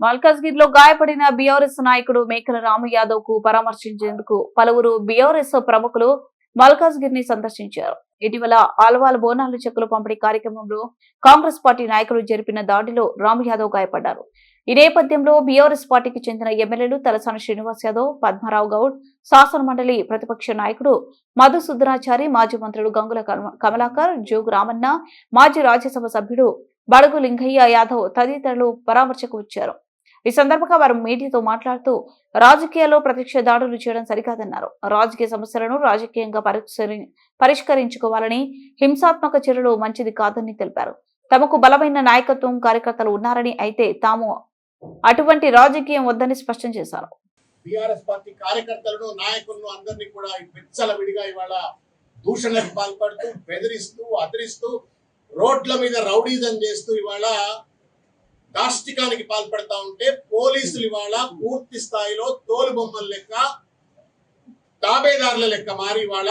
మల్కాజ్గిర్లో గాయపడిన బీఆర్ఎస్ నాయకుడు మేకల రాము యాదవ్కు పరామర్శించేందుకు పలువురు బీఆర్ఎస్ ప్రముఖులు మల్కాజ్గిర్ని సందర్శించారు. ఇటీవల ఆల్వాల బోనాలు చెక్కులు పంపిణీ కార్యక్రమంలో కాంగ్రెస్ పార్టీ నాయకులు జరిపిన దాడిలో రాము యాదవ్ గాయపడ్డారు. ఈ నేపథ్యంలో బీఆర్ఎస్ పార్టీకి చెందిన ఎమ్మెల్యేలు తలసాని శ్రీనివాస్ యాదవ్ పద్మారావు గౌడ్ శాసన మండలి ప్రతిపక్ష నాయకుడు మధుసూదనాచారి మాజీ మంత్రులు గంగుల కమలాకర్ జోగు రామన్న మాజీ రాజ్యసభ సభ్యుడు బడుగు లింగయ్య యాదవ్ తదితరులు పరామర్శకు వచ్చారు. ఈ సందర్భంగా వారు మీడియాతో మాట్లాడుతూ రాజకీయాల్లో ప్రత్యక్ష దాడులు చేయడం సరికాదన్నారు. రాజకీయ సమస్యలను రాజకీయంగా పరిష్కరించుకోవాలని హింసాత్మక చర్యలు మంచిది కాదని తెలిపారు. తమకు బలమైన నాయకత్వం కార్యకర్తలు ఉన్నారని అయితే తాము అటువంటి రాజకీయం వద్దని స్పష్టం చేశారు. బీఆర్ఎస్ పార్టీ కార్యకర్తలను నాయకులను అందరినీ కూడా విడిగా ఇవాళ దూషణకు పాల్పడుతూ బెదిరిస్తూ అదిరిస్తూ రోడ్ల మీద రౌడీజం చేస్తూ ఇవాళ దాష్టికానికి పాల్పడతా ఉంటే పోలీసులు ఇవాళ పూర్తి స్థాయిలో తోలు బొమ్మల లెక్క తాబేదారుల లెక్క మారి ఇవాళ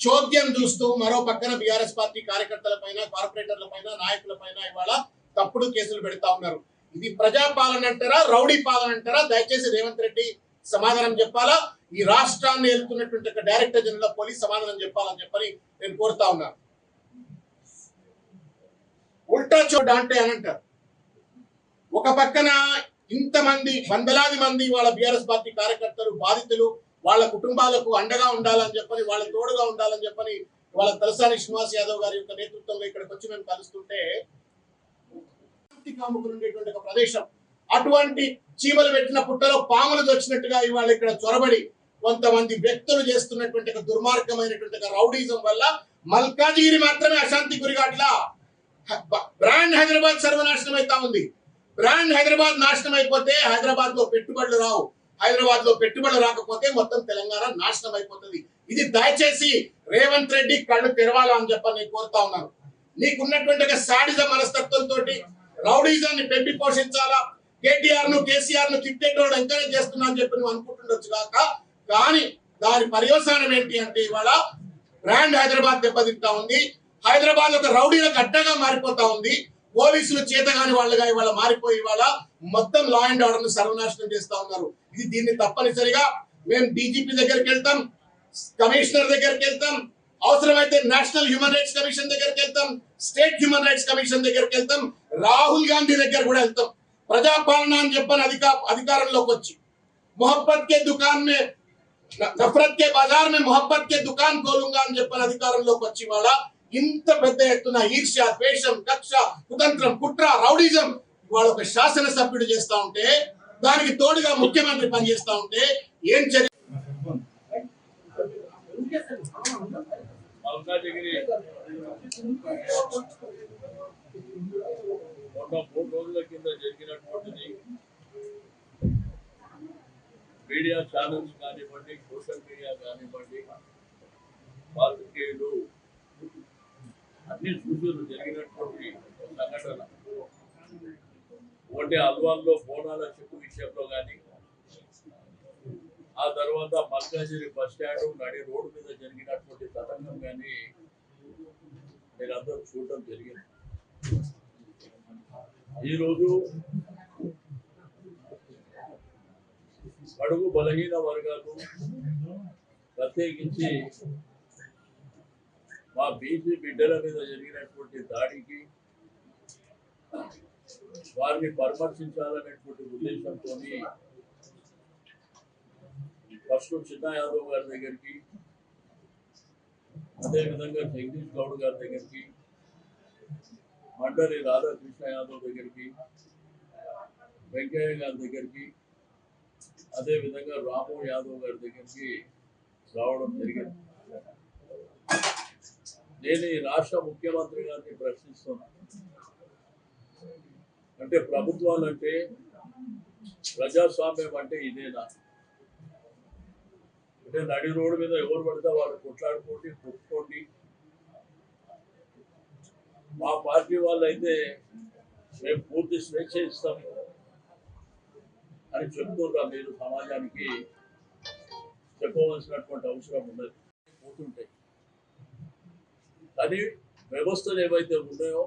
చోద్యం చూస్తూ మరో పక్కన బీఆర్ఎస్ పార్టీ కార్యకర్తల పైన కార్పొరేటర్ల పైన నాయకుల పైన ఇవాళ తప్పుడు కేసులు పెడతా ఉన్నారు. ఇది ప్రజాపాలన అంటారా రౌడీ పాలన అంటారా? దయచేసి రేవంత్ రెడ్డి సమాధానం చెప్పాలా? ఈ రాష్ట్రాన్ని వెళ్తున్నటువంటి డైరెక్టర్ జనరల్ పోలీస్ సమాధానం చెప్పాలని చెప్పని నేను కోరుతా ఉన్నాను ఉల్టా చోడ్ అంటే అని అంటారు. ఒక పక్కన ఇంతమంది వందలాది మంది వాళ్ళ బీఆర్ఎస్ పార్టీ కార్యకర్తలు బాధితులు వాళ్ళ కుటుంబాలకు అండగా ఉండాలని చెప్పని వాళ్ళ తోడుగా ఉండాలని చెప్పని వాళ్ళ తలసాని శ్రీనివాస్ యాదవ్ గారి యొక్క నేతృత్వంలో ఇక్కడికి వచ్చి మేము కలుస్తుంటే కాముకులు ఉండేటువంటి ఒక ప్రదేశం. అటువంటి చీమలు పెట్టిన పుట్టలో పాములు దొచ్చినట్టుగా ఇవాళ ఇక్కడ చొరబడి కొంతమంది వ్యక్తులు చేస్తున్నటువంటి ఒక దుర్మార్గమైనటువంటి ఒక రౌడీజం వల్ల మల్కాజిగిరి మాత్రమే అశాంతి గురిగాట్లా బ్రాండ్ హైదరాబాద్ సర్వనాశనం అవుతా ఉంది. బ్రాండ్ హైదరాబాద్ నాశనం అయిపోతే హైదరాబాద్లో పెట్టుబడులు రావు. హైదరాబాద్లో పెట్టుబడులు రాకపోతే మొత్తం తెలంగాణ నాశనం అయిపోతుంది. ఇది దయచేసి రేవంత్ రెడ్డి కళ్ళు తెరవాలా అని చెప్పని నేను కోరుతా ఉన్నాను. నీకున్నటువంటి ఒక సాడిజ మనస్తత్వంతో రౌడీజాన్ని పెంపి పోషించాలా? కేటీఆర్ను కేసీఆర్ను తిట్టేటోడు ఎంకరేజ్ చేస్తున్నా అని చెప్పి నువ్వు అనుకుంటుండొచ్చు కాక కానీ దాని పర్యవసానం ఏంటి అంటే ఇవాళ బ్రాండ్ హైదరాబాద్ దెబ్బతింటా ఉంది. హైదరాబాద్ ఒక రౌడీలకు అడ్డగా మారిపోతా ఉంది. పోలీసులు చేతగాని వాళ్ళుగా ఇవాళ మారిపోయి ఇవాళ మొత్తం లా అండ్ ఆర్డర్ను సర్వనాశనం చేస్తా ఉన్నారు. ఇది దీన్ని తప్పనిసరిగా మేము డీజీపీ దగ్గరికి వెళ్తాం కమిషనర్ దగ్గరికి వెళ్తాం అవసరమైతే నేషనల్ హ్యూమన్ రైట్స్ కమిషన్ దగ్గరికి వెళ్తాం స్టేట్ హ్యూమన్ రైట్స్ కమిషన్ దగ్గరికి వెళ్తాం రాహుల్ గాంధీ దగ్గర కూడా వెళ్తాం. ప్రజాపాలన అని చెప్పని అధికా అధికారంలోకి వచ్చి. మొహబ్బత్ కే దుకాన్ మే నఫరత్ కే బజార్ మే మొహబ్బత్ కే దుకాన్ కోలుంగా అని చెప్పని అధికారంలోకి వచ్చి వాళ్ళ ఇంత పెద్ద ఎత్తున ఈర్ష్య ద్వేషం కక్ష కుతంత్రం కుట్ర రౌడిజం ఇవాళ ఒక శాసనసభ్యుడు చేస్తా ఉంటే దానికి తోడుగా ముఖ్యమంత్రి పనిచేస్తా ఉంటే ఏం చర్య? జరిగినటువంటిది మీడియా ఛానల్స్ కానివ్వండి సోషల్ మీడియా కానివ్వండి పాత్రికేయులు అన్ని సూచనలు జరిగినటువంటి సంఘటన. ఒకటి అల్వాల్లో బోనాల చెక్కు విషయంలో కానీ ఆ తర్వాత మల్కాజిరి బస్ స్టాండ్ నడి రోడ్డు మీద జరిగినటువంటి తతంగం కానీ మీరందరూ చూడటం జరిగింది. ఈరోజు అడుగు బలహీన వర్గాలు ప్రత్యేకించి మా బీసీ బిడ్డల మీద జరిగినటువంటి దాడికి వారిని పరామర్శించాలనేటువంటి ఉద్దేశంతో ఫస్ట్ చిన్న యాదవ్ గారి దగ్గరికి అదేవిధంగా జగదీష్ గౌడ్ గారి దగ్గరికి మండలి రాధాకృష్ణ యాదవ్ దగ్గరికి వెంకయ్య గారి దగ్గరికి అదేవిధంగా రాము యాదవ్ గారి దగ్గరికి రావడం జరిగింది నేను ఈ రాష్ట్ర ముఖ్యమంత్రి గారిని ప్రశ్నిస్తున్నాను అంటే ప్రభుత్వాలు అంటే ప్రజాస్వామ్యం అంటే ఇదేనా? అంటే నడి రోడ్డు మీద ఎవరు పడితే వాళ్ళు కొట్లాడుకోండి కొట్టుకోండి. మా పార్టీ వాళ్ళు అయితే మేము పూర్తి స్వేచ్ఛ ఇస్తాం అని చెప్తున్నారు మీరు సమాజానికి. చెప్పవలసినటువంటి అవసరం ఉండదు పోతుంటాయి కానీ వ్యవస్థలు ఏవైతే ఉన్నాయో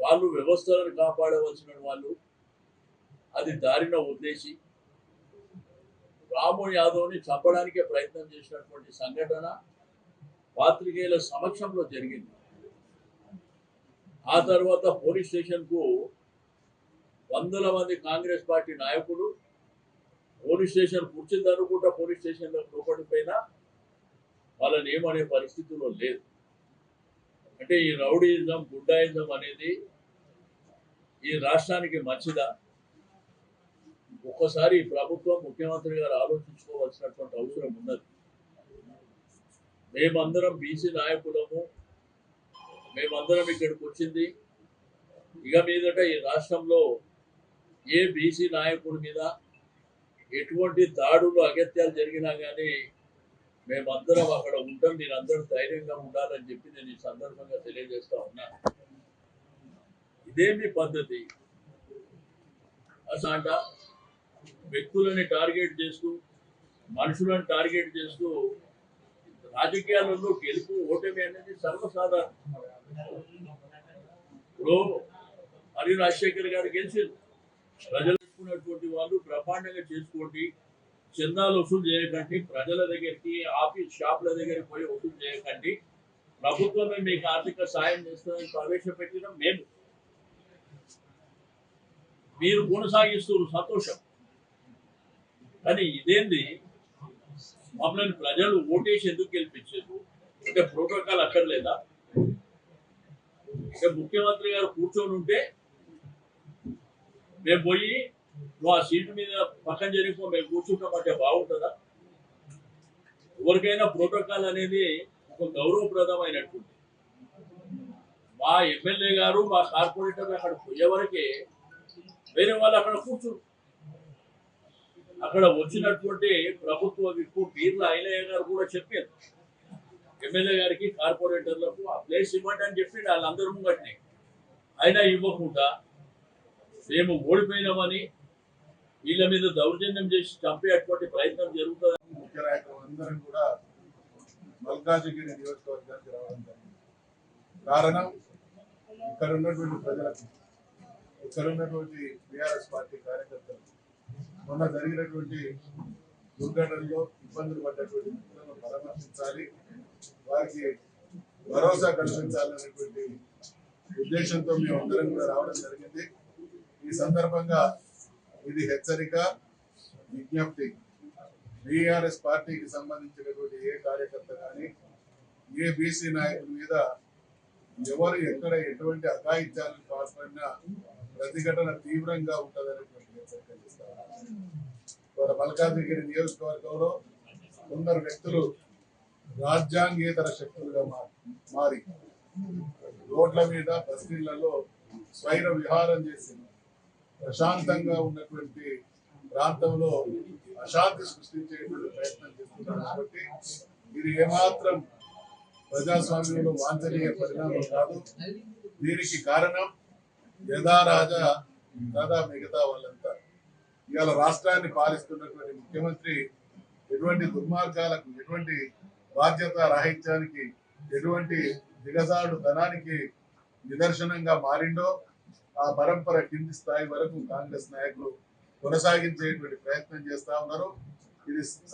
వాళ్ళు వ్యవస్థలను కాపాడవలసిన వాళ్ళు అది దారిన ఉద్దేశి రాము యాదవ్ని చంపడానికే ప్రయత్నం చేసినటువంటి సంఘటన పాత్రికేయుల సమక్షంలో జరిగింది. ఆ తర్వాత పోలీస్ స్టేషన్కు వందల మంది కాంగ్రెస్ పార్టీ నాయకులు పోలీస్ స్టేషన్ కూర్చుంది అనుకుంటా పోలీస్ స్టేషన్లో లోపడిపోయినా వాళ్ళని ఏమనే పరిస్థితిలో లేదు. అంటే ఈ రౌడీయిజం గుడ్డాయిజం అనేది ఈ రాష్ట్రానికి మంచిదా? ఒక్కసారి ప్రభుత్వం ముఖ్యమంత్రి గారు ఆలోచించుకోవాల్సినటువంటి అవసరం ఉన్నది. మేమందరం బీసీ నాయకులము. మేమందరం ఇక్కడికి వచ్చింది. ఇక మీదట ఈ రాష్ట్రంలో ఏ బీసీ నాయకుడి మీద ఎటువంటి దాడులు అగత్యాలు జరిగినా కానీ మేమందరం అక్కడ ఉంటాం మీరందరూ ధైర్యంగా ఉండాలని చెప్పి నేను ఈ సందర్భంగా తెలియజేస్తా ఉన్నాను ఇదేమి పద్ధతి. అసంట వ్యక్తులని టార్గెట్ చేస్తూ మనుషులను టార్గెట్ చేస్తూ రాజకీయాలలో గెలుపు ఓటమి అనేది సర్వసాధారణం. ఇప్పుడు హరి రాజశేఖర్ గారు గెలిచింది ప్రజలు వాళ్ళు బ్రహ్మాండంగా చేసుకోండి. చందాలు వసూలు చేయకండి ప్రజల దగ్గరికి ఆఫీస్ షాపుల దగ్గరికి పోయి వసూలు చేయకండి. ప్రభుత్వమే మీకు ఆర్థిక సాయం చేస్తుందని ప్రవేశపెట్టిన మేము. మీరు కొనసాగిస్తున్నారు సంతోషం. కానీ ఇదేంది? మమ్మల్ని ప్రజలు ఓటేసి ఎందుకు గెలిపించారు? అంటే ప్రోటోకాల్ అక్కర్లేదా? అంటే ముఖ్యమంత్రి గారు కూర్చొని ఉంటే మేము పోయి నువ్వు ఆ సీటు మీద పక్కన జరిగిపో మేము కూర్చుంటామంటే బాగుంటుందా? ఎవరికైనా ప్రోటోకాల్ అనేది ఒక గౌరవప్రదమైనట్టుంది మా ఎమ్మెల్యే గారు మా కార్పొరేటర్ అక్కడ పోయేవరకే వేరే వాళ్ళు అక్కడ కూర్చుంటారు అక్కడ వచ్చినటువంటి ప్రభుత్వ విప్పు పీర్ల ఐలయ్య గారు కూడా చెప్పారు. ఎమ్మెల్యే గారికి కార్పొరేటర్లకు ఆ ప్లేస్ ఇవ్వండి అని చెప్పి వాళ్ళందరూ ముంగట్నే. అయినా ఇవ్వకుండా మేము ఓడిపోయినామని వీళ్ళ మీద దౌర్జన్యం చేసి చంపేటువంటి ప్రయత్నం జరుగుతుంది. ముఖ్య నాయకులు అందరం కూడా మల్కాజిగిరి నియోజకవర్గానికి రావడం జరిగింది. కారణం ఇక్కడ ఉన్నటువంటి ప్రజలకు ఇక్కడ ఉన్నటువంటి బీఆర్ఎస్ పార్టీ కార్యకర్తలు మొన్న జరిగినటువంటి దుర్ఘటనలో ఇబ్బందులు పడ్డటువంటి వ్యక్తులను పరామర్శించాలి వారికి భరోసా కల్పించాలనేటువంటి ఉద్దేశంతో మేము అందరం కూడా రావడం జరిగింది. ఈ సందర్భంగా ఇది హెచ్చరిక విజ్ఞప్తి. బీఆర్ఎస్ పార్టీకి సంబంధించినటువంటి ఏ కార్యకర్త కానీ ఏ బీసీ నాయకుల మీద ఎవరు ఎక్కడ ఎటువంటి అఘాయిత్యాలకు పాల్పడినా ప్రతిఘటన తీవ్రంగా ఉంటుందనేటువంటి హెచ్చరిక చేస్తారు మల్కాజ్గిరి నియోజకవర్గంలో కొందరు వ్యక్తులు రాజ్యాంగేతర శక్తులుగా మారి రోడ్ల మీద బస్తీలలో స్వైర విహారం చేసింది ప్రశాంతంగా ఉన్నటువంటి ప్రాంతంలో అశాంతి సృష్టించేటువంటి ప్రయత్నం చేస్తున్నారు. కాబట్టి ఇది ఏమాత్రం ప్రజాస్వామ్యంలో వాంఛనీయ పరిణామం కాదు. దీనికి కారణం యథారాజా రాజా మిగతా వాళ్ళంతా. ఇవాళ రాష్ట్రాన్ని పాలిస్తున్నటువంటి ముఖ్యమంత్రి ఎటువంటి దుర్మార్గాలకు ఎటువంటి బాధ్యత రాహిత్యానికి ఎటువంటి దిగజాడు ధనానికి నిదర్శనంగా మారిండో ఆ పరంపర కింది స్థాయి వరకు కాంగ్రెస్ నాయకులు కొనసాగించేటువంటి ప్రయత్నం చేస్తా ఉన్నారు. ఇది